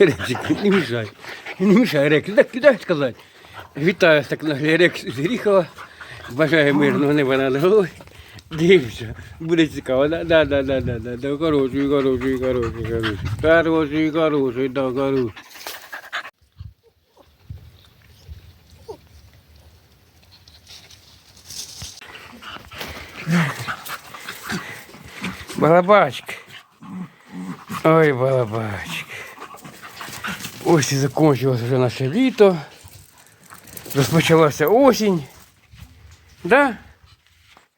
Рексик, не мішай. Не мішай, Рекс. Так кидай сказати. Вітаю так наглі Рекс з Гріхова. Бажаю мирного неба над головою. Дивимося. Буде цікаво. Да, да, да, да, да, да, да. Хороший, хороший, хороший, хороший. Хороший, хороший, да, хороший. Балабачка. Ой, балабачка. Ось і закінчилось вже наше літо. Розпочалася осінь. Да?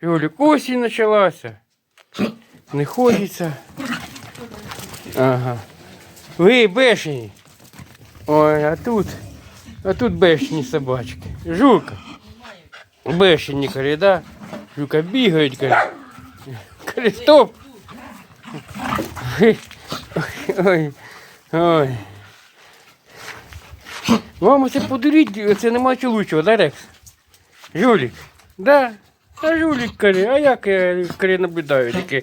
Юлік, осінь почалася. Не хочеться. Ага. Ви бешені. Ой, а тут. А тут бешені собачки. Жука. Бешені, каже, да? Жука бігають, каже. Каже, стоп. Ой, ой, Мама, це подаріть, це нема чоловічого, да, Рекс? Жулік. Да. А жулік каже, а як я каже, наблюдаю таке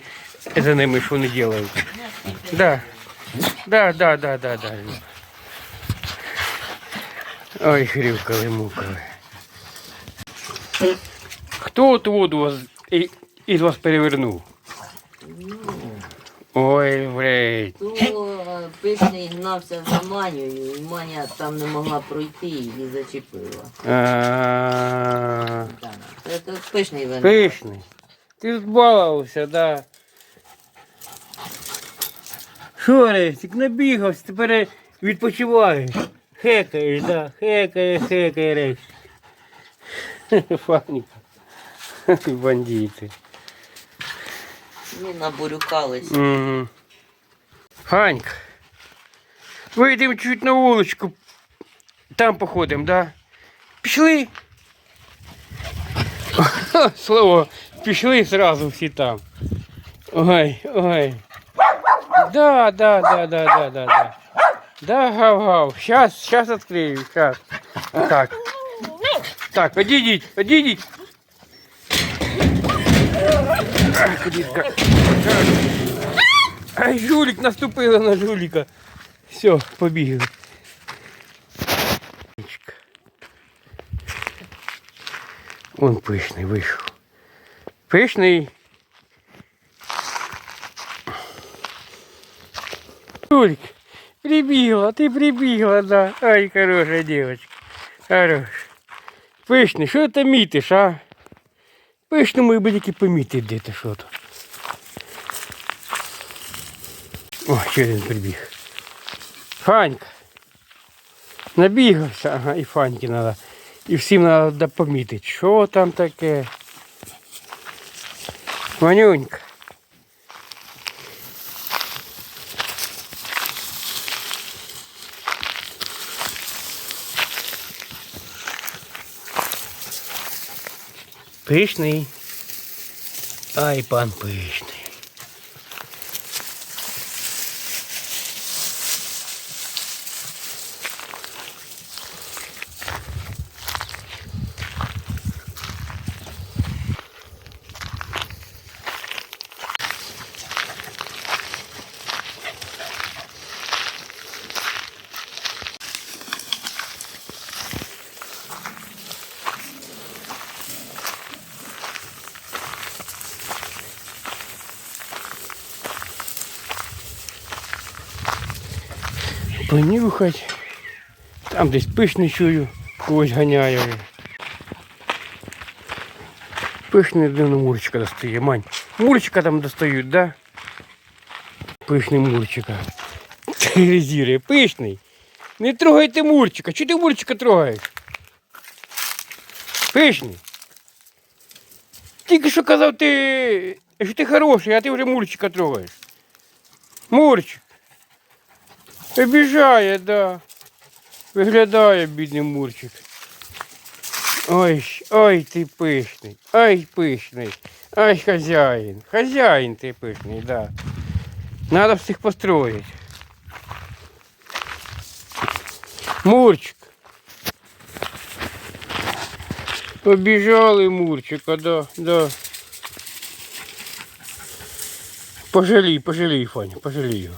за ними, що вони роблять. Да. Да, да, да, да, да. Ой, хрюкали, мукали. Хто ту воду вас, із вас перевернув? Ой, блядь. То пишний гнався за Манею, і Маня там не могла пройти і зачепила. А. Це пишний винен. Пишний. Ти збалався, да. Що, Рестик, набігався, тепер відпочиваєш. Хекаєш, да. Хекає, хекає, Рестик. Фаніка. Бандити. Ми набурюкались. Угу. Ханька. Вийдемо чуть на вуличку. Там походимо, да? Пішли. Слово, пішли сразу всі там. Ой, ой. Да, да, да, да, да, да, да. Да, гав-гав. Сейчас, сейчас открою, сейчас. Так. Так, одійдіть, одійдіть. Ах, дітка. Ай, жулик наступила на жулика. Все, побігли. Он пишний вийшов. Пишний. Жулик, прибігла, ти прибігла, да. Ай, хороша девочка. Хорош. Пишний, що ти мітиш, а? Пишному і би тільки помітити, де ти що то. О, ще один прибіг. Фанька. Набігався, ага, і Фаньки треба. І всім треба помітити, що там таке. Манюнька. Пишний. Ай, пан пишний. Понюхать. Там десь пишний чую, когось ганяє. вже. Пишний дивно мурчика достає, мань. Мурчика там достають, да? Пишний мурчика. Резірує, пишний. Не трогайте мурчика. Чого ти мурчика трогаєш? Пишний. Тільки що казав ти, що ти хороший, а ти вже мурчика трогаєш. Мурчик. Обіжає, да. Виглядає бідний мурчик. Ой, ой, ти пишний, ой, пишний, ой, хазяїн, хазяїн ти пишний, да. Надо всіх построїть. Мурчик. Побіжали Мурчика, да, да. Пожалій, пожалій, Фаня, пожалій його.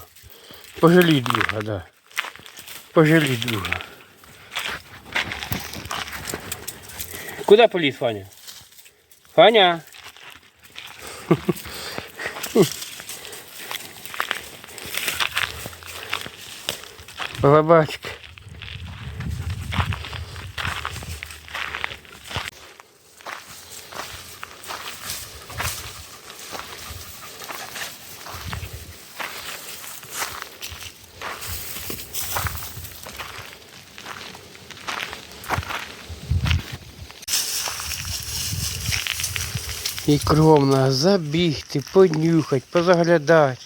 Пожалій друга, да. Пожаліть друга. Куда поліз, Фаня? Фаня? Балабачка. І кров нас забігти, понюхати, позаглядати.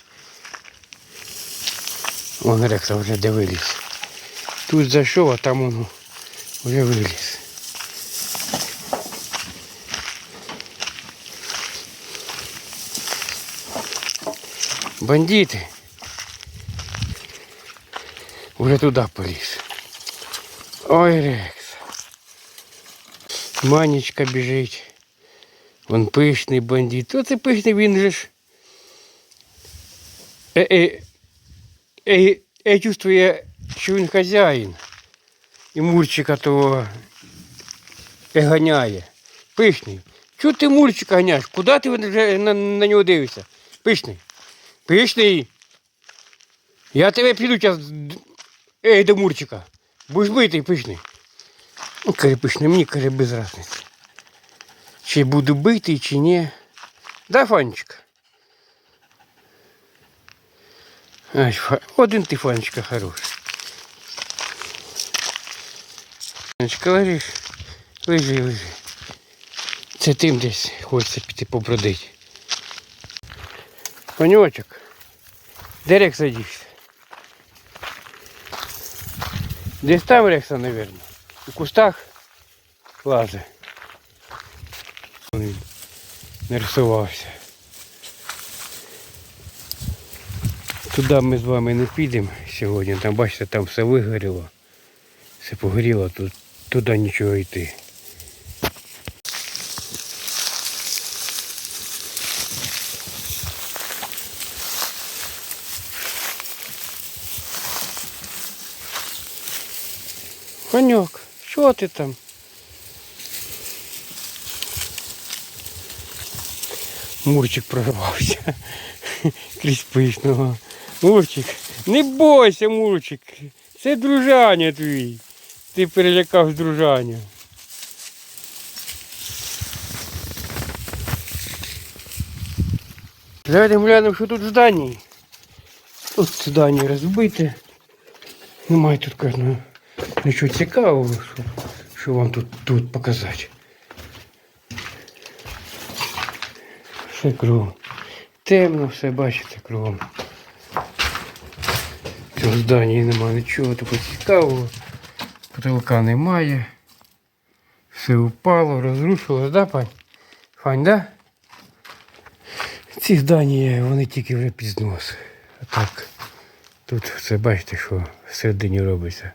Вон рекса вже де виліз. Тут зайшов, а там воно вже виліз. Бандити. Уже туди поліз. Ой, Рекс. Манечка біжить. Вон пишний бандит. Оце пишний він же ж. Е, е, чувствує, що він хазяїн. І мурчика того ганяє. Пишний. Чого ти мурчика ганяєш? Куди ти на, на нього дивишся? Пишний. Пишний. Я тебе піду зараз. Ей, до мурчика. Будеш битий пишний. Ну, каже, пишний, мені каже, без разниці. Чи буду битий, чи ні. Да? Ай, один ти, Фанечка, хороший. Фанечка, лежиш, лежи, лежи. Це тим десь хочеться піти побродити. Паньочок, де Рекса? Десь там Рекса, мабуть. У кустах лазе. Він нарисувався. Туди ми з вами не підемо сьогодні. Там, бачите, там все вигоріло. Все погоріло, тут туди нічого йти. Коньок, що ти там? Мурчик прорвався крізь пишного. Мурчик, не бойся, Мурчик. Це дружаня твій. Ти перелякав дружаня. Давайте глянемо, що тут в зданні. Тут здання розбите. Немає тут кажу, нічого цікавого, що вам тут, тут показати. Все кругом. Темно все, бачите, кругом. В цьому немає нічого такого цікавого. Потолка немає. Все упало, розрушилось, да, пань? Фань, да? Ці здання, вони тільки вже під знос. А так, тут все бачите, що всередині робиться.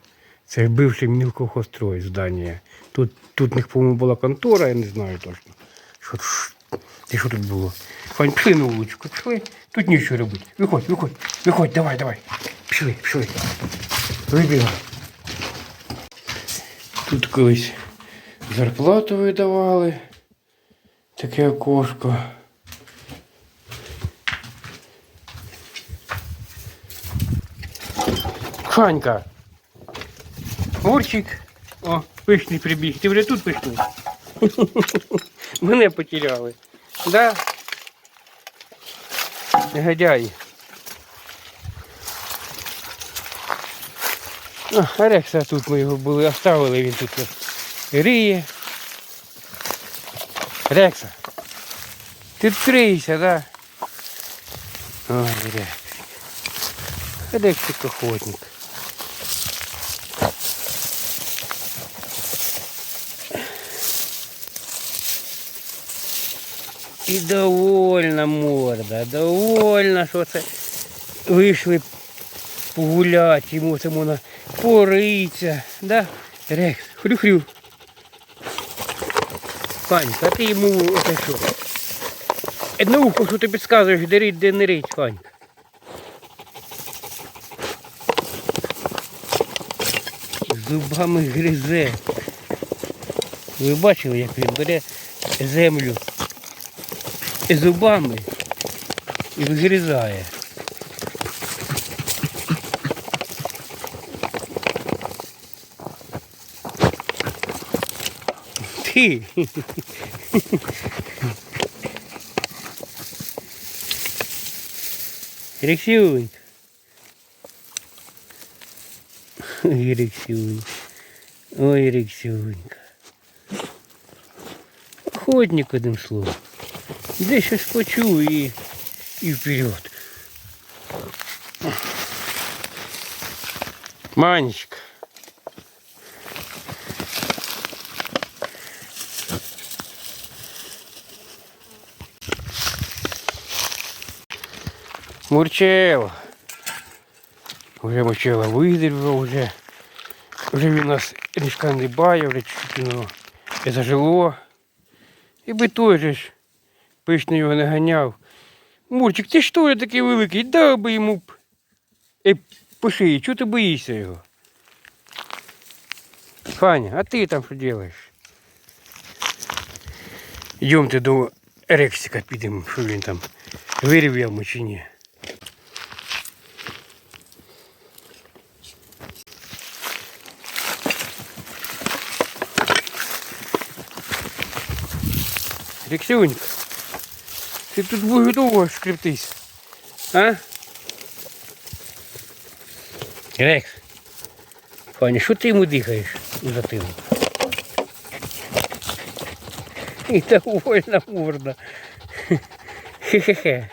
Це бивший мілкохострой здання. Тут, тут в них, по-моєму, була контора, я не знаю точно. Що, і що тут було? Фань, пішли на вуличку, пішли. Тут нічого робити. Виходь, виходь, виходь, давай, давай. Пішли, пішли. Вибігай. Тут колись зарплату видавали. Таке окошко. Фанька. Мурчик. О, пишний прибіг. Ти вже тут пишний. Мене потеряли. Да? Негодяї. А, Арекса тут ми його були, оставили, він тут риє. Рекса. Ти відкрийся, да? Ой, Рекс. Рексик охотник. І довольна морда, довольна, що це вийшли погуляти, йому це можна пориться. Да? Рекс, хрю-хрю. Панька, а ти йому оце що? Одне ухо, що ти підказуєш, де рить, де не рить, Панька. зубами гризе. Ви бачили, як він бере землю зубами і вигризає. Ти. Рексюнька. Ой, Рексюнька. Ой, Рексюнька. Охотник, одним словом. Де щось почув і, і вперед. Манечка. Мурчева. Вже мурчева видерла, вже. Вже він нас річка не бає, вже чуть воно і зажило. І би той же ж пишно його не ганяв. Мурчик, ти що ли такий великий? Дав би йому б. Е, по шиї, чого ти боїшся його? Фаня, а ти там що робиш? Йдемте до Рексика підемо, що він там вирів яму чи ні. Рексюнька, ти тут будеш довго скриптись, а? Рекс, Фаня, що ти йому дихаєш у затилок? І довольна морда. Хе-хе-хе.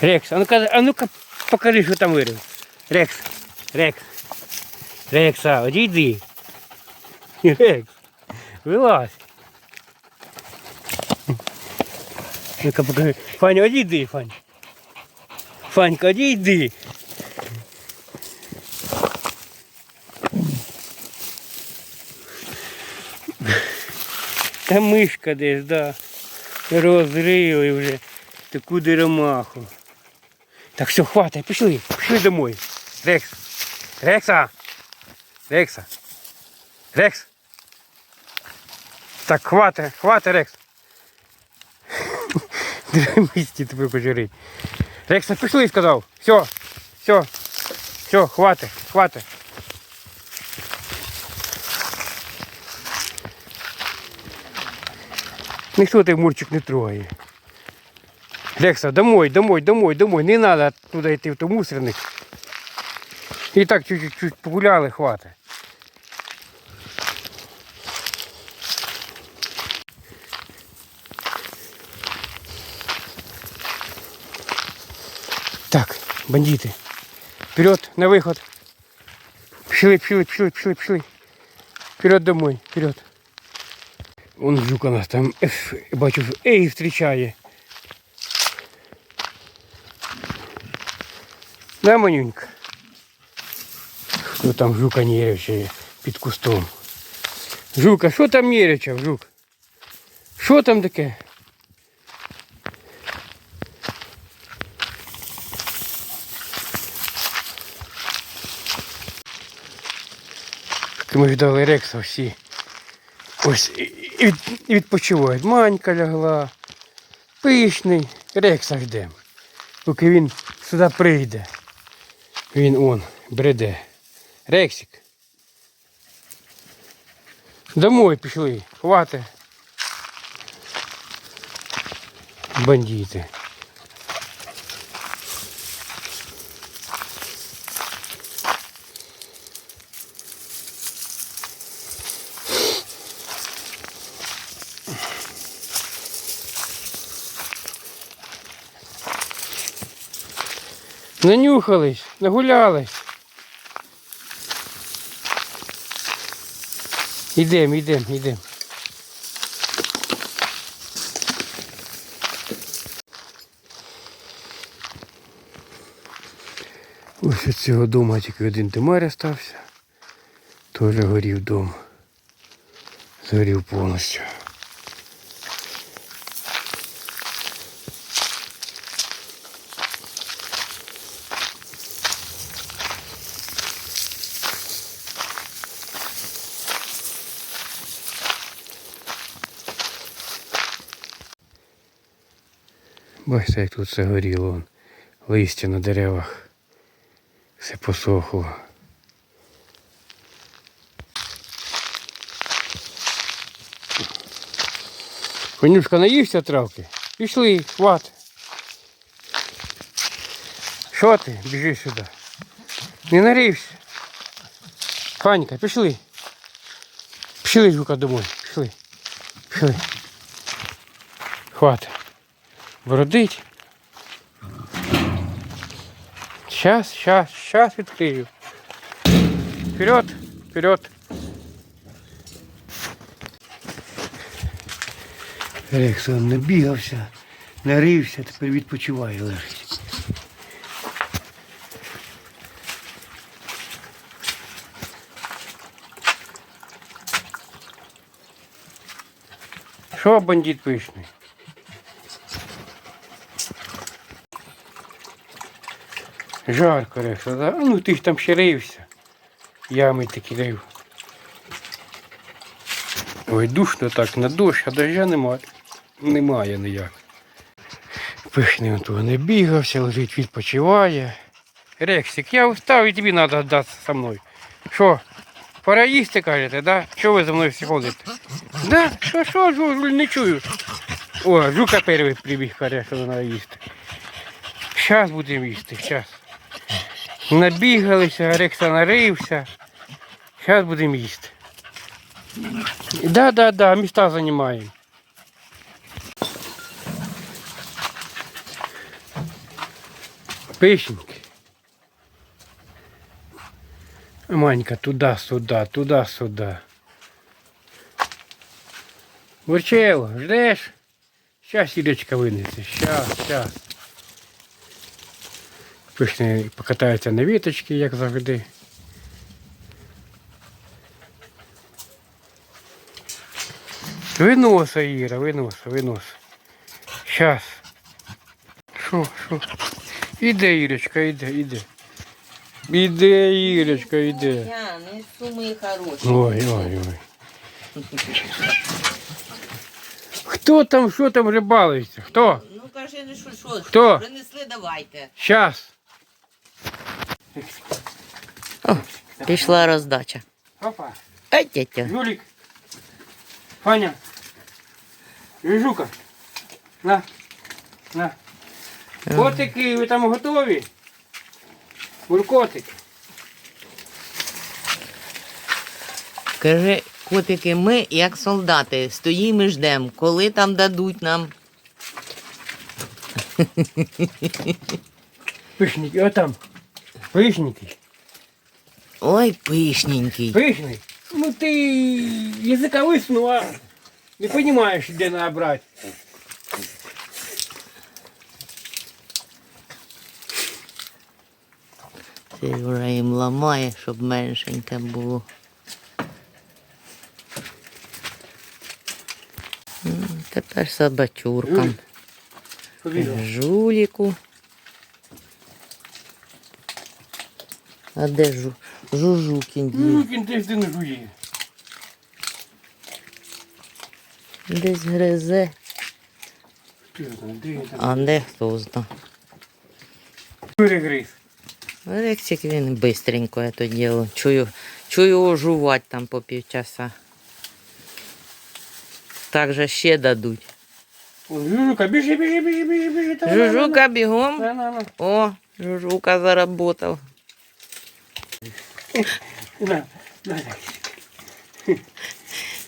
Рекс, а ну-ка, а ну-ка покажи, що там вирив. Рекс, Рекс. Рекса, одійди. Рекс, Вилазь. Ну-ка покажи. Фаня, одійди, Фань. Фанька, одійди. Та мишка десь, да. Розрили вже таку деремаху. Так все, хватай, пішли, пішли домой. Рекс. Рекса. Рекса. Рекс. Так, хватай, хватай, Рекс. Мисті тебе пожирить. Рекса, пішли, сказав. Все, все, все, хватай, хватай. Ніхто ти мурчик не трогає. Лекса, домой, домой, домой, домой. Не треба туди йти в той мусорник. І так чуть-чуть погуляли, хватить. Так, бандиты. Вперед, на выход. Пішли, пішли, пішли, пішли, пішли. Вперед домой, вперед. Вон жука нас там, Ф, бачу, ей, зустрічає. Да, манюнька? Хто там жука нервичає під кустом? Жука, що там нервичав, жук? Що там таке? Ми ждали Рекса всі. Ось і відпочивають. Манька лягла. Пишний. Рекса ждемо. Поки він сюди прийде. Він он бреде. Рексик. Домой пішли. Хвати. Бандити. Нанюхались, нагулялись. Ідем, ідем, ідем. Ось від цього дому тільки один димар остався. Теж горів дом. Згорів повністю. Бачите, як тут все горіло. Листя на деревах. Все посохло. Конюшка наївся травки? Пішли, хват. Що ти? Біжи сюди. Не нарився. Паніка, пішли. Пішли, жука, домой. Пішли. Пішли. Хватить. Бродить. Сейчас, сейчас, сейчас відкрию. Вперед, вперед. Рексон набігався, нарився, тепер відпочиває лежить. Що бандит пишний? Жарко рекса, да? Ну ти ж там ще рився. Ями такі рив. Ой, душно так на дощ, а дождя немає. Немає ніяк. Он того не бігався, лежить, відпочиває. Рексик, я устав і тобі треба датися со мною. Що? Пора їсти, кажете, да? Що ви за мною всі ходите? Да? Що, що, жу, не чую. О, жука перший прибіг, каже, що треба їсти. Щас будемо їсти, щас. Набігалися, Рекса нарився. Зараз будемо їсти. Да, да, да, міста займаємо. Пишеньки. Манька, туди-сюди, туди-сюди. Бурчево, ждеш? Щас Ілечка винесе. Щас, щас. Пишний покатається на віточці, як завжди. Виноса, Іра, виноса, виноса. Щас. Що, що? Іде, Ірочка, іде, іде. Іде, Ірочка, іде. Ой, ой, ой. Хто там, що там рибалиться? Хто? Ну кажи, ну що, що, Хто? принесли, давайте. Щас. Пішла роздача. Опа. Ай, тетя. Юлік. Фаня. Жука. На. На. Котики, ви там готові? Буркотики. Кажи, котики, ми, як солдати, стоїмо і ждемо, коли там дадуть нам. Пишники, отам. Пишники. Ой, пишненький. Пишний. Ну ти язика висунув, а не розумієш, де набрати. Це вже їм ламає, щоб меншеньке було. М, Тепер собачуркам. Побігав. Жуліку. А де жу? Жужукін дів? Ну, десь не жує. Десь гризе, а де хто зна. Перегриз. Рексик він бистренько це діло. Чую, чую його жувати там по півчаса. Так же ще дадуть. Жужука, біжи, біжи, біжи, біжи, біжи. Жужука бігом. О, Жужука заработав. На, на.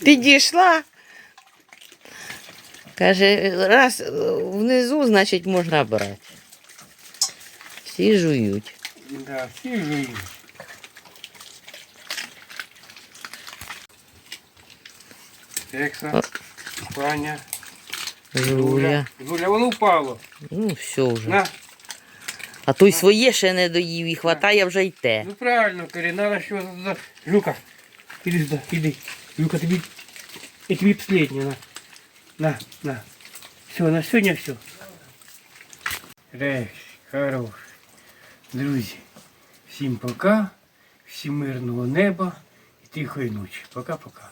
Підійшла. Каже, раз е, внизу, значить можна брати. Всі жують. Да, всі жують. Екса, Ваня, Жуля. Жуля, воно впало. Ну, все вже. На, А той своє ще не доїв і хватає вже й те. ну правильно, Карі, надо що за... Жука, іди сюди, іди. Жука, тобі, і тобі последнє, на. На, на. Все, на сьогодні все. Рейс, хорош. Друзі, всім пока, всім мирного неба і тихої ночі. Пока-пока.